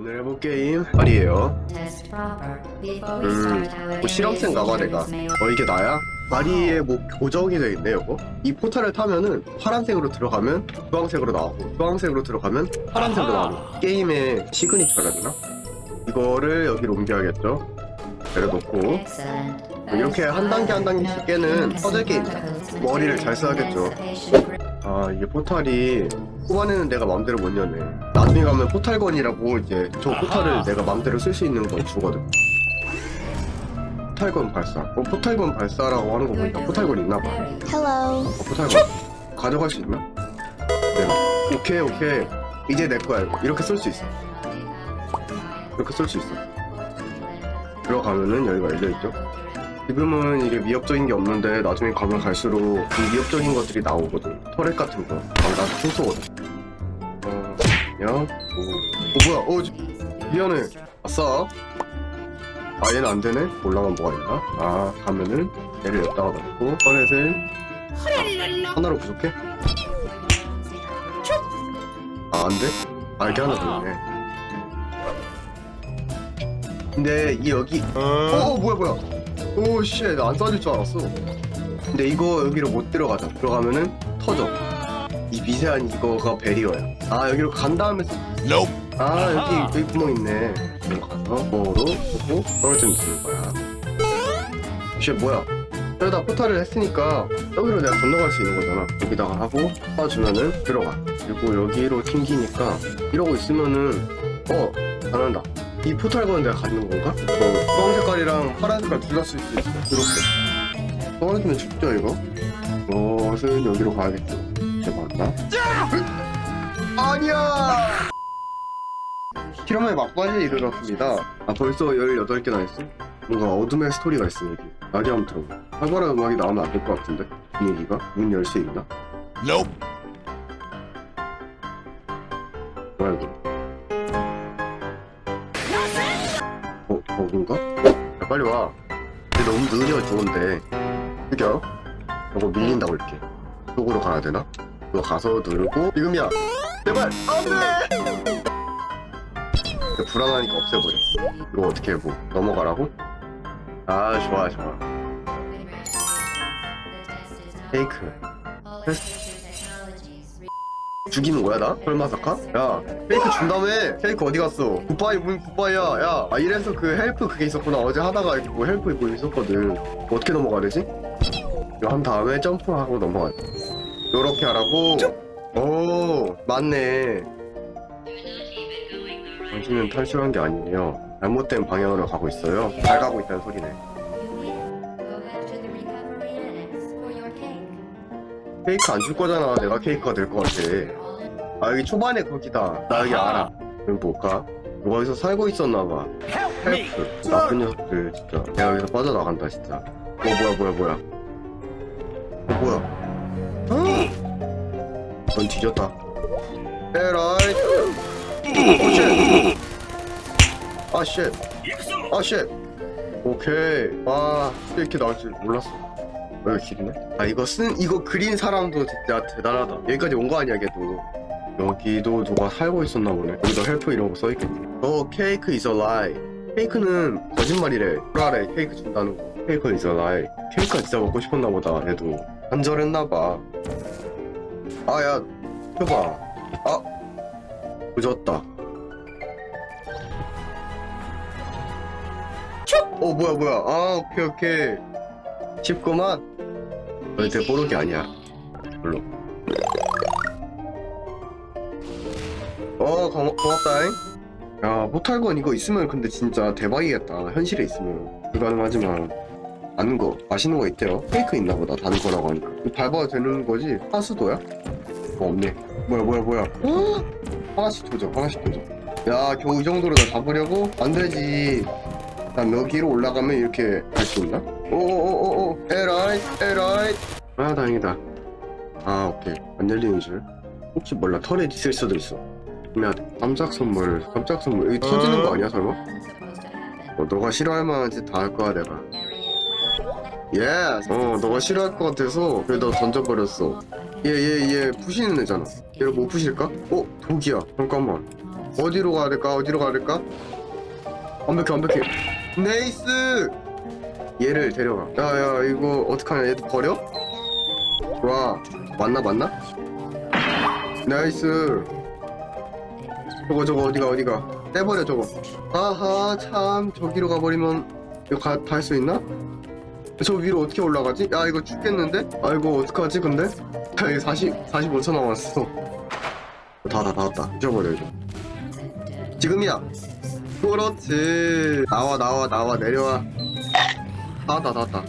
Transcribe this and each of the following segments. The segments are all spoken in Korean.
오늘 해볼 게임 말이에요. 음, 뭐 실험생 가봐 내가 어 이게 나야? 다리에 뭐 고정이 돼 있네 요거. 이 포탈을 타면은 파란색으로 들어가면 주황색으로 나오고 주황색으로 들어가면 파란색으로 나오고 게임의 시그니처라 되나? 이거를 여기로 옮겨야겠죠. 내려놓고 뭐 이렇게 한 단계 한 단계씩 깨는 퍼즐 게임. 머리를 잘 써야겠죠. 아 이게 포탈이 후반에는 내가 마음대로 못 여네. 나중에 가면 포탈건이라고 이제 저 포탈을 내가 마음대로 쓸 수 있는 건 주거든. 포탈건 발사. 어, 포탈건 발사라고 하는 거 보니까 포탈건 있나 봐. Hello. 어, 포탈건 가져갈 수 있나? 내가 오케이 오케이 이제 내 거야. 이렇게 쓸 수 있어. 이렇게 쓸 수 있어. 들어가면은 여기가 열려 있죠. 지금은 이게 위협적인 게 없는데 나중에 가면 갈수록 이 위협적인 것들이 나오거든. 터렛 같은 거. 아, 나 청소거든. 어, 야, 오, 어, 뭐야? 어, 지- 미안해. 아싸. 아, 얘는 안 되네? 올라가면 뭐가 있나? 아, 가면은 얘를 여기다가 넣고 터렛을 아, 하나로 부족해? 아, 안 돼? 아, 하나 더 있네. 근데 이 여기 어, 어 뭐야 뭐야 오, 씨, 나안 쏴줄 줄 알았어. 근데 이거 여기로 못 들어가자. 들어가면은 터져. 이 미세한 이거가 베리어야. 아, 여기로 간 다음에. 아, 여기, 여기 구멍 있네. 여기 가서, 뭐로 보고, 떨어지면 되는 거야. 씨, 뭐야. 여기다 포탈을 했으니까, 여기로 내가 건너갈 수 있는 거잖아. 여기다가 하고, 쏴주면은 들어가. 그리고 여기로 튕기니까, 이러고 있으면은, 어, 안 한다. 이 포탈 거는 내가 갖는 건가? 어, 주황 색깔이랑 파란 색깔 둘 다 쓸 수 있어. 이렇게. 떨어지면 죽죠, 이거? 이것은 여기로 가야겠죠. 이제 맞나? 아니야! 실험에 막바지에 이르렀습니다. 아, 벌써 18개나 했어? 뭔가 어둠의 스토리가 있어, 여기. 나게 한번 들어봐. 활발한 음악이 나오면 안 될 것 같은데? 분위기가? 문열수 있나? 뭐야, 이거? 어, 버그인가? 야, 빨리 와. 근데 너무 느려, 좋은데. 그죠? 이거 밀린다고, 이렇게. 쪽으로 가야 되나? 이거 가서 누르고, 지금이야! 제발! 안 돼! 불안하니까 없애버려. 이거 어떻게 뭐, 넘어가라고? 아, 좋아, 좋아. 페이크. 죽이는 거야, 나? 설마 사카? 야, 페이크 준 다음에 페이크 어디 갔어? 굿바이 문 굿바이야. 야, 아 이래서 그 헬프 그게 있었구나. 어제 하다가 이렇게 뭐 헬프 뭐 있었거든. 어떻게 넘어가야 되지? 이거 한 다음에 점프하고 넘어가야 돼. 요렇게 하라고. 오, 맞네. 당신은 탈출한 게 아니에요. 잘못된 방향으로 가고 있어요. 잘 가고 있다는 소리네. 케이크 안 줄 거잖아. 내가 케이크가 될 것 같아. 아 여기 초반에 거기다. 나 여기 알아. 여기 뭘까? 누가 여기서 살고 있었나 봐. 헬프 나쁜 녀석들 진짜. 내가 여기서 빠져나간다 진짜. 어 뭐야 뭐야 뭐야. 어 뭐야. 넌 뒤졌다. 에라이. 오쉣. 아 쉣. 아 쉣. 오케이. 아 진짜 이렇게 나올 줄 몰랐어 왜 이렇게 길네? 아 이거 쓴 이거 그린 사람도 진짜 대단하다 여기까지 온 거 아니야 걔도 여기도 누가 살고 있었나 보네. 여기도 헬프 이런 거 써있겠네. 어, 케이크 is a lie. 케이크는 거짓말이래. 불알에 케이크 준다는 거. 케이크 is a lie. 케이크가 진짜 먹고 싶었나 보다, 얘도. 간절했나 봐. 아, 야, 펴봐. 아, 늦었다. 어, 뭐야, 뭐야. 아, 오케이, 오케이. 쉽구만. 절대 뽀록이 아니야. 물론. 어 고마, 고맙다잉 야 포탈건 이거 있으면 근데 진짜 대박이겠다 현실에 있으면 불가능하지만 아는 거 맛있는 거 있대요 케이크 있나 보다 단 거라고 하니까 이거 밟아도 되는 거지 하수도야? 어 없네 뭐야 뭐야 뭐야 어? 하나씩 도져 하나씩 도져 야 겨우 이 정도로 다 잡으려고? 안 되지 난 여기로 올라가면 이렇게 갈 수 있나? 오오오오 에라이 에라이 아 다행이다. 아 오케이. 안 열리는 줄. 혹시 몰라. 털에 있을 수도 있어. 야 깜짝 선물 깜짝 선물. 여기 터지는 거 아니야 설마? 어, 너가 싫어할 만한 짓 다 할 거야 내가. 예스 어 너가 싫어할 것 같아서 그래도 던져버렸어. 얘얘얘 부시는 애잖아. 얘를 못 부실까? 어? 독이야. 잠깐만. 어디로 가야 될까? 어디로 가야 될까? 완벽해 완벽해. 네이스! 얘를 데려가. 야야 이거 어떡하냐? 얘도 버려? 와 맞나 맞나? 나이스. 저거 저거 어디가 어디가? 떼버려 저거. 아하 참 저기로 가버리면 이거 다 할 수 있나? 저 위로 어떻게 올라가지? 야 이거 죽겠는데? 아이고 어떡하지 근데? 야 이거 40, 45초 남았어. 다다 다 왔다. 잊어버려 이거 지금이야. 그렇지. 나와 나와 나와. 내려와. 다 왔다 다 왔다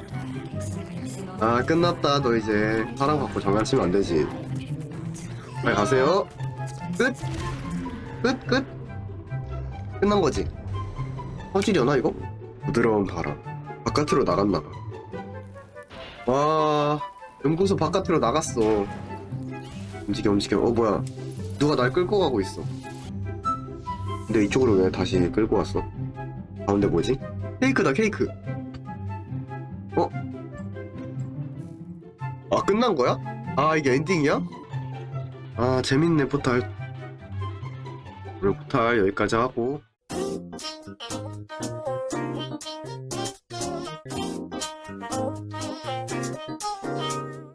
아 끝났다 너 이제 사랑 받고 장난치면 안 되지 빨리 가세요 끝? 끝? 끝? 끝난 거지 터지려나 이거? 부드러운 바람 바깥으로 나갔나 와 연구소 바깥으로 나갔어 움직여 움직여 어 뭐야 누가 날 끌고 가고 있어 근데 이쪽으로 왜 다시 끌고 왔어 가운데 뭐지? 케이크다 케이크 어? 아 끝난 거야? 아 이게 엔딩이야? 아 재밌네 포탈 오늘 포탈 여기까지 하고